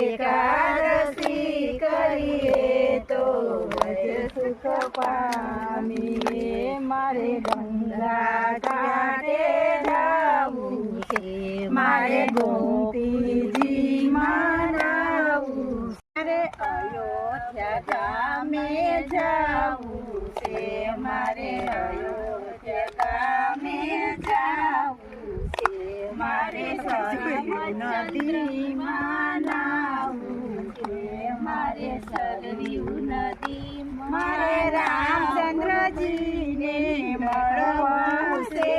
એકાદશી કરીએ તો સુખ પામીએ મારે ગંગા કાંઠે જાવું છે મારે ગોપીજી માનાવું મારે અયોધ્યા ગામે જાવું છે મારે અયોધ્યા ગામે જાવું છે મારે નદીમાં તે સદરી નદી રામચંદ્રજીને મળવું છે